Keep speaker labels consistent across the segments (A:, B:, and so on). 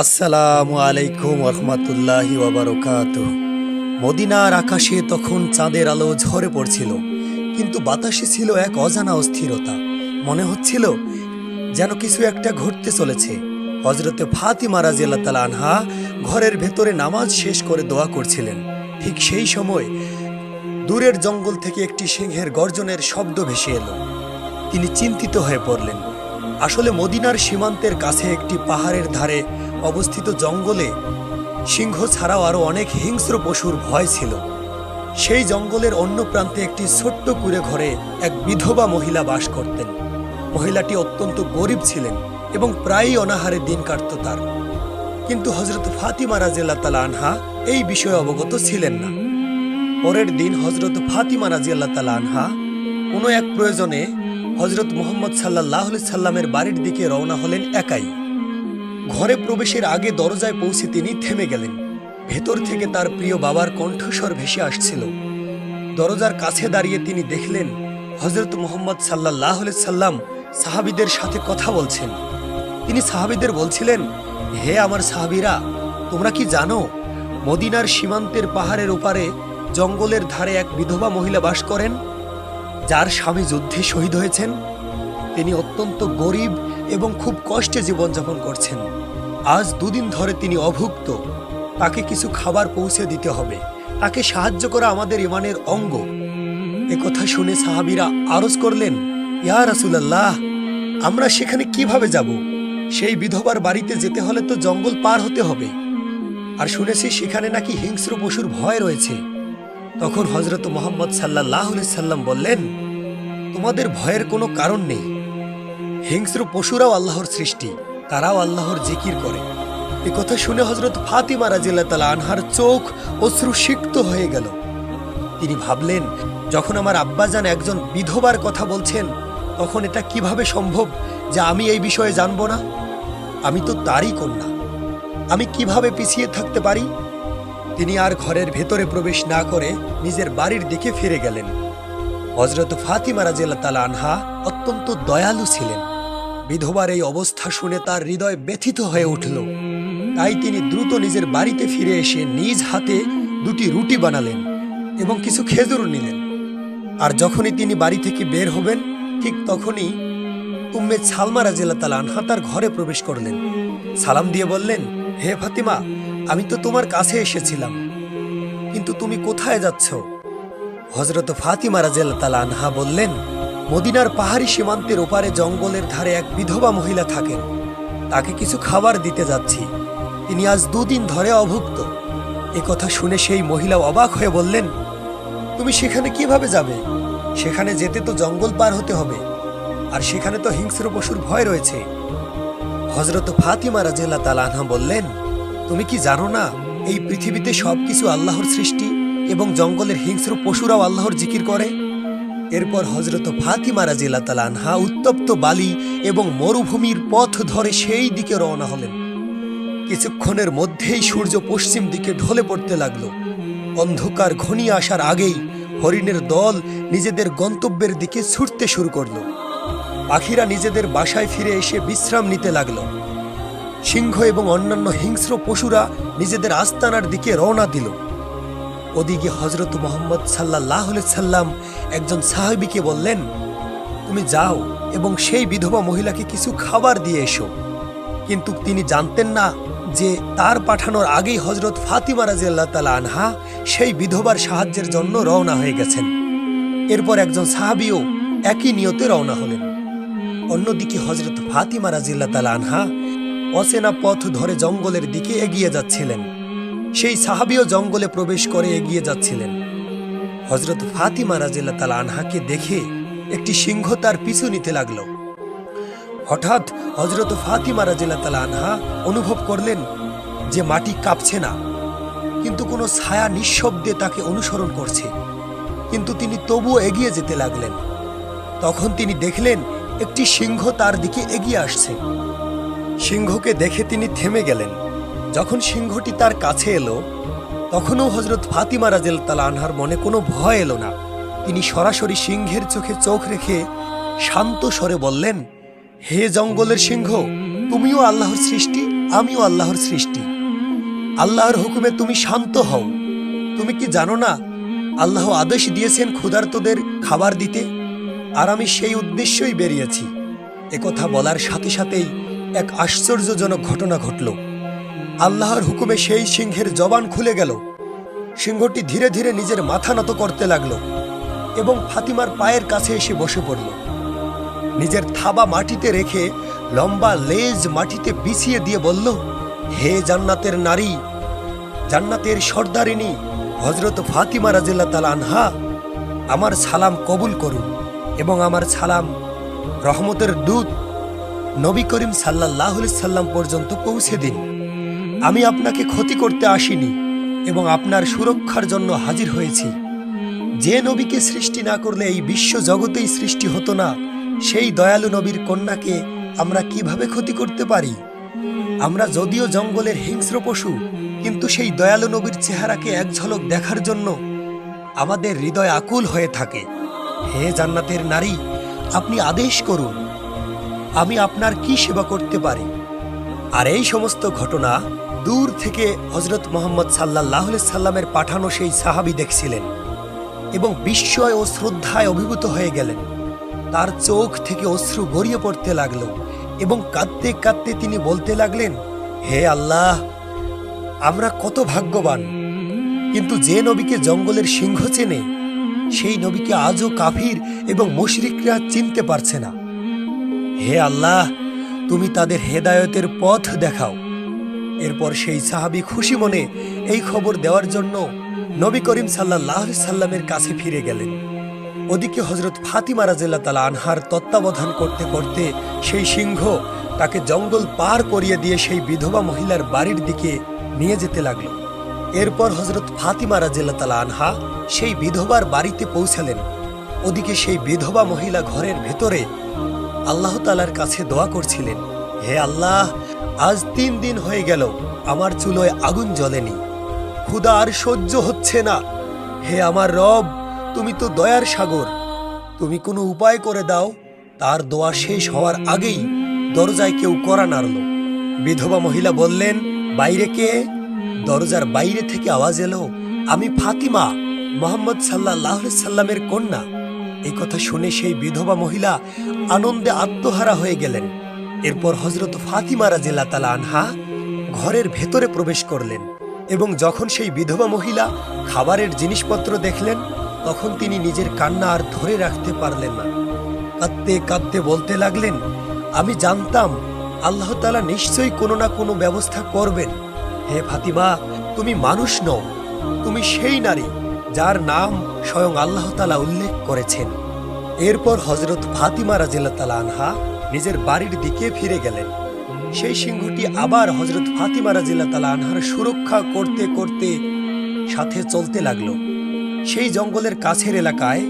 A: আসসালামু আলাইকুম রহমতুল্লাহি ওবরকাত মদিনার আকাশে তখন চাঁদের আলো ঝরে পড়ছিল, কিন্তু বাতাসে ছিল এক অজানা অস্থিরতা। মনে হচ্ছিল যেন কিছু একটা ঘটতে চলেছে। হজরতে ফাতিমা রাজিয়াল্লাহ তালা আনহা ঘরের ভেতরে নামাজ শেষ করে দোয়া করছিলেন। ঠিক সেই সময় দূরের জঙ্গল থেকে একটি সিংহের গর্জনের শব্দ ভেসে এলো। তিনি চিন্তিত হয়ে পড়লেন। আসলে মদিনার সীমান্তের কাছে একটি পাহাড়ের ধারে অবস্থিত জঙ্গলে সিংহ ছাড়াও আরও অনেক হিংস্র পশুর ভয় ছিল। সেই জঙ্গলের অন্য প্রান্তে একটি ছোট্ট কুড়ে ঘরে এক বিধবা মহিলা বাস করতেন। মহিলাটি অত্যন্ত গরিব ছিলেন এবং প্রায়ই অনাহারে দিন কাটত তার। কিন্তু হজরত ফাতিমা রাজিয়াল্লাহ তালা আনহা এই বিষয়ে অবগত ছিলেন না। পরের দিন হজরত ফাতিমা রাজিয়াল্লাহ তালা আনহা কোনো এক প্রয়োজনে হজরত মোহাম্মদ সাল্লাহ সাল্লামের বাড়ির দিকে রওনা হলেন একাই। ঘরে প্রবেশের আগে দরজায় পৌঁছে তিনি থেমে গেলেন। ভেতর থেকে তার প্রিয় বাবার কণ্ঠস্বর ভেসে আসছিল। দরজার কাছে দাঁড়িয়ে তিনি দেখলেন হজরত মোহাম্মদ সাল্লাহ সাল্লাম সাহাবিদের সাথে কথা বলছেন। তিনি সাহাবিদের বলছিলেন, হে আমার সাহাবিরা, তোমরা কি জানো, মদিনার সীমান্তের পাহাড়ের ওপারে জঙ্গলের ধারে এক বিধবা মহিলা বাস করেন? যার স্বামী যুদ্ধে শহীদ হয়েছেন। তিনি অত্যন্ত গরিব এবং খুব কষ্টে জীবনযাপন করছেন। আজ দুদিন ধরে তিনি অভুক্ত। তাকে কিছু খাবার পৌঁছে দিতে হবে। তাকে সাহায্য করা আমাদের ইমানের অঙ্গ। কথা শুনে সাহাবিরা আরজ করলেন, ইয়া রাসুলাল্লাহ, আমরা সেখানে কীভাবে যাব? সেই বিধবার বাড়িতে যেতে হলে তো জঙ্গল পার হতে হবে। আর শুনেছি সেখানে নাকি হিংস্র পশুর ভয় রয়েছে। তখন হজরত মোহাম্মদ সাল্লাহ সাল্লাম বললেন, তোমাদের ভয়ের কোনো কারণ নেই। হিংস্র পশুরাও আল্লাহর সৃষ্টি, তারাও আল্লাহর জিকির করে। এ কথা শুনে হজরত ফাতিমা রাজিল্লা তালা আনহার চোখ অশ্রু সিক্ত হয়ে গেল। তিনি ভাবলেন, যখন আমার আব্বাজান একজন বিধবার কথা বলছেন, তখন এটা কীভাবে সম্ভব যে আমি এই বিষয়ে জানব না? আমি তো তারই কন্যা। আমি কীভাবে পিছিয়ে থাকতে পারি? তিনি আর ঘরের ভেতরে প্রবেশ না করে নিজের বাড়ির দিকে ফিরে গেলেন। হজরত ফাতিমা রাজিয়াল্লাহ তালা আনহা অত্যন্ত দয়ালু ছিলেন। বিধবার এই অবস্থা শুনে তার হৃদয় ব্যথিত হয়ে উঠল। তাই তিনি দ্রুত নিজের বাড়িতে ফিরে এসে নিজ হাতে দুটি রুটি বানালেন এবং কিছু খেজুর নিলেন। আর যখনই তিনি বাড়ি থেকে বের হবেন, ঠিক তখনই উম্মে সালমা রাজিয়াল্লাহ তালা আনহা তার ঘরে প্রবেশ করলেন। সালাম দিয়ে বললেন, হে ফাতিমা, আমি তো তোমার কাছে এসেছিলাম, কিন্তু তুমি কোথায় যাচ্ছ? হজরত ফাতিমা রাজিয়াল্লাহ তালা আনহা বললেন মদিনার পাহাড়ি সীমান্তের ওপারে জঙ্গলের ধারে এক বিধবা মহিলা থাকেন। তাকে কিছু খাবার দিতে যাচ্ছি। তিনি আজ দুদিন ধরে অভুক্ত। এ কথা শুনে সেই মহিলা অবাক হয়ে বললেন, তুমি সেখানে কীভাবে যাবে? সেখানে যেতে তো জঙ্গল পার হতে হবে। আর সেখানে তো হিংস্র পশুর ভয় রয়েছে। হজরত ফাতিমা রাজিয়াল্লাহ তালা আনহা বললেন, তুমি কি জানো না, এই পৃথিবীতে সবকিছু আল্লাহর সৃষ্টি এবং জঙ্গলের হিংস্র পশুরাও আল্লাহর জিকির করে? এরপর হজরত ফাতিমা রাজিল্লা তালা আনহা উত্তপ্ত বালি এবং মরুভূমির পথ ধরে সেই দিকে রওনা হলেন। কিছুক্ষণের মধ্যেই সূর্য পশ্চিম দিকে ঢলে পড়তে লাগল। অন্ধকার ঘনিয়ে আসার আগেই হরিণের দল নিজেদের গন্তব্যের দিকে ছুটতে শুরু করল। পাখিরা নিজেদের বাসায় ফিরে এসে বিশ্রাম নিতে লাগল। সিংহ এবং অন্যান্য হিংস্র পশুরা নিজেদের আস্তানার দিকে রওনা দিল। ওদিকে হজরত মোহাম্মদ সাল্লাহ সাল্লাম একজন সাহাবিকে বললেন, তুমি যাও এবং সেই বিধবা মহিলাকে কিছু খাবার দিয়ে এসো। কিন্তু তিনি জানতেন না যে তার পাঠানোর আগেই হজরত ফাতিমা রাজিয়াল্লাহ তালা আনহা সেই বিধবার সাহায্যের জন্য রওনা হয়ে গেছেন। এরপর একজন সাহাবিও একই নিয়তে রওনা হলেন। অন্যদিকে হজরত ফাতিমা রাজিয়াল্লাহ তালা আনহা অচেনা পথ ধরে জঙ্গলের দিকে এগিয়ে যাচ্ছিলেন। সেই সাহাবিও জঙ্গলে প্রবেশ করে এগিয়ে যাচ্ছিলেন। হজরত ফাতিমা রাজিল্লা তালা আনহাকে দেখে একটি সিংহ তার পিছু নিতে লাগল। হঠাৎ হজরত ফাতিমা রাজিল্লা তালা আনহা অনুভব করলেন যে মাটি কাঁপছে না, কিন্তু কোনো ছায়া নিঃশব্দে তাকে অনুসরণ করছে। কিন্তু তিনি তবুও এগিয়ে যেতে লাগলেন। তখন তিনি দেখলেন একটি সিংহ তার দিকে এগিয়ে আসছে। সিংহকে দেখে তিনি থেমে গেলেন। যখন সিংহটি তার কাছে এলো, তখনও হজরত ফাতিমা রাজেল তালা আনহার মনে কোনো ভয় এলো না। তিনি সরাসরি সিংহের চোখে চোখ রেখে শান্ত স্বরে বললেন, হে জঙ্গলের সিংহ, তুমিও আল্লাহর সৃষ্টি, আমিও আল্লাহর সৃষ্টি। আল্লাহর হুকুমে তুমি শান্ত হও। তুমি কি জানো না, আল্লাহ আদেশ দিয়েছেন ক্ষুধার্তদের খাবার দিতে, আর আমি সেই উদ্দেশ্যই বেরিয়েছি। একথা বলার সাথে সাথেই এক আশ্চর্যজনক ঘটনা ঘটল। আল্লাহর হুকুমে সেই সিংহের জবান খুলে গেল। সিংহটি ধীরে ধীরে নিজের মাথা নত করতে লাগল এবং ফাতিমার পায়ের কাছে এসে বসে পড়ল। নিজের থাবা মাটিতে রেখে লম্বা লেজ মাটিতে বিছিয়ে দিয়ে বলল, হে জান্নাতের নারী, জান্নাতের সর্দারিনী হজরত ফাতিমা রাজিল্লা তালা আনহা, আমার সালাম কবুল করুন এবং আমার সালাম রহমতের দূত নবী করিম সাল্লাহ সাল্লাম পর্যন্ত পৌঁছে দিন। আমি আপনাকে ক্ষতি করতে আসিনি এবং আপনার সুরক্ষার জন্য হাজির হয়েছি। যে নবীকে সৃষ্টি না করলে এই বিশ্ব জগতেই সৃষ্টি হতো না, সেই দয়ালু নবীর কন্যাকে আমরা কীভাবে ক্ষতি করতে পারি? আমরা যদিও জঙ্গলের হিংস্র পশু, কিন্তু সেই দয়ালু নবীর চেহারাকে এক ঝলক দেখার জন্য আমাদের হৃদয় আকুল হয়ে থাকে। হে জান্নাতের নারী, আপনি আদেশ করুন, আমি আপনার কি সেবা করতে পারি? আর এই সমস্ত ঘটনা দূর থেকে হজরত মোহাম্মদ সাল্লাহ সাল্লামের পাঠানো সেই সাহাবি দেখছিলেন এবং বিস্ময় ও শ্রদ্ধায় অভিভূত হয়ে গেলেন। তার চোখ থেকে অশ্রু গড়িয়ে পড়তে লাগল এবং কাঁদতে কাঁদতে তিনি বলতে লাগলেন, হে আল্লাহ, আমরা কত ভাগ্যবান। কিন্তু যে নবীকে জঙ্গলের সিংহ চেনে, সেই নবীকে আজও কাফির এবং মুশরিকরা চিনতে পারছে না। হে আল্লাহ, তুমি তাদের হেদায়তের পথ দেখাও। এরপর সেই সাহাবি খুশি মনে এই খবর দেওয়ার জন্য নবী করিম সাল্লাহ সাল্লামের কাছে ফিরে গেলেন। ওদিকে হজরত ফাতিমা রাজিল্লা তালা আনহার তত্ত্বাবধান করতে করতে সেই সিংহ তাকে জঙ্গল পার করিয়ে দিয়ে সেই বিধবা মহিলার বাড়ির দিকে নিয়ে যেতে লাগল। এরপর হজরত ফাতিমা রাজিল্লা তালা আনহা সেই বিধবার বাড়িতে পৌঁছালেন। ওদিকে সেই বিধবা মহিলা ঘরের ভেতরে আল্লাহ তালার কাছে দোয়া করছিলেন, হে আল্লাহ আজ তিন দিন হয়ে গেল, আমার চুলোয় আগুন জ্বলেনি। ক্ষুদা আর সহ্য হচ্ছে না। হে আমার রব, তুমি তো দয়ার সাগর। তুমি কোনো উপায় করে দাও, তার দোয়া শেষ হওয়ার আগেই দরজায় কেউ করা নাড়ল। বিধবা মহিলা বললেন, বাইরে কে? দরজার বাইরে থেকে আওয়াজ এলো, আমি ফাতিমা, মোহাম্মদ সাল্লাহ সাল্লামের কন্যা। এই কথা শুনে সেই বিধবা মহিলা আনন্দে আত্মহারা হয়ে গেলেন। এরপর হজরত ফাতিমা রাজিল্লা তালা আনহা ঘরের ভেতরে প্রবেশ করলেন এবং যখন সেই বিধবা মহিলা খাবারের জিনিসপত্র দেখলেন, তখন তিনি নিজের কান্না আর ধরে রাখতে পারলেন না। কাঁদতে কাঁদতে বলতে লাগলেন, আমি জানতাম আল্লাহ তালা নিশ্চয়ই কোনো না কোনো ব্যবস্থা করবেন। হে ফাতিমা, তুমি মানুষ নও, তুমি সেই নারী যার নাম স্বয়ং আল্লাহ তালা উল্লেখ করেছেন। এরপর হজরত ফাতিমা রাজিল্লা তালা আনহা নিজের বাড়ির দিকে ফিরে গেলেন। সেই সিংহটি আবার হজরত ফাতিমা রাজিল্লা তালা আনহার সুরক্ষা করতে করতে সাথে চলতে লাগল। সেই জঙ্গলের কাছের এলাকায়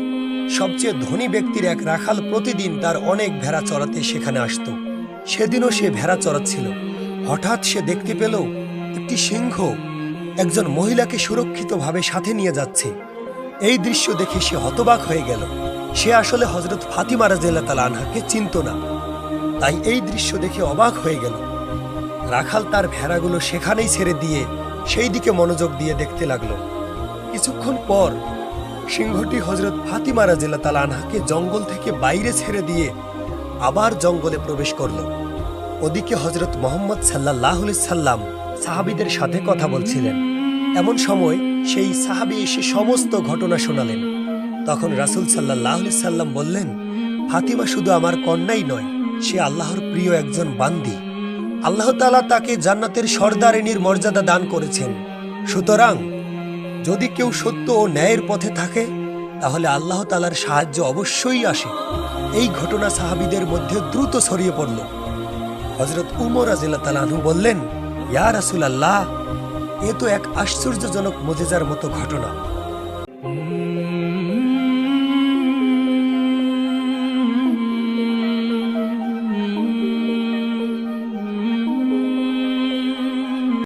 A: সবচেয়ে ধনী ব্যক্তির এক রাখাল প্রতিদিন তার অনেক ভেড়া চড়াতে সেখানে আসতো। সেদিনও সে ভেড়া চড়াচ্ছিল। হঠাৎ সে দেখতে পেল একটি সিংহ একজন মহিলাকে সুরক্ষিতভাবে সাথে নিয়ে যাচ্ছে। এই দৃশ্য দেখে সে হতবাক হয়ে গেল। সে আসলে হজরত ফাতিমা রাজিল্লা তালা আনহাকে চিনত না। তাই এই দৃশ্য দেখে অবাক হয়ে গেল। রাখাল তার ভেড়াগুলো সেখানেই ছেড়ে দিয়ে সেই দিকে মনোযোগ দিয়ে দেখতে লাগল। কিছুক্ষণ পর সিংহটি হজরত ফাতিমা রাজিল্লা তালা আনহাকে জঙ্গল থেকে বাইরে ছেড়ে দিয়ে আবার জঙ্গলে প্রবেশ করল। ওদিকে হজরত মোহাম্মদ সাল্লাহ সাল্লাম সাহাবিদের সাথে কথা বলছিলেন। এমন সময় সেই সাহাবি এসে সমস্ত ঘটনা শোনালেন। তখন রাসুল সাল্লাহ সাল্লাম বললেন, ফাতিমা শুধু আমার কন্যাই নয় সে আল্লাহর প্রিয় একজন বান্দি। আল্লাহ তালা তাকে জান্নাতের সর্দারিনীর মর্যাদা দান করেছেন। সুতরাং, যদি কেউ সত্য ও ন্যায়ের পথে থাকে, তাহলে আল্লাহ তালার সাহায্য অবশ্যই আসে। এই ঘটনা সাহাবিদের মধ্যে দ্রুত ছড়িয়ে পড়ল। হজরত উমর আজিল্লা তালাহু বললেন, ইয়া রাসুল আল্লাহ এ তো এক আশ্চর্যজনক মজেজার মতো ঘটনা।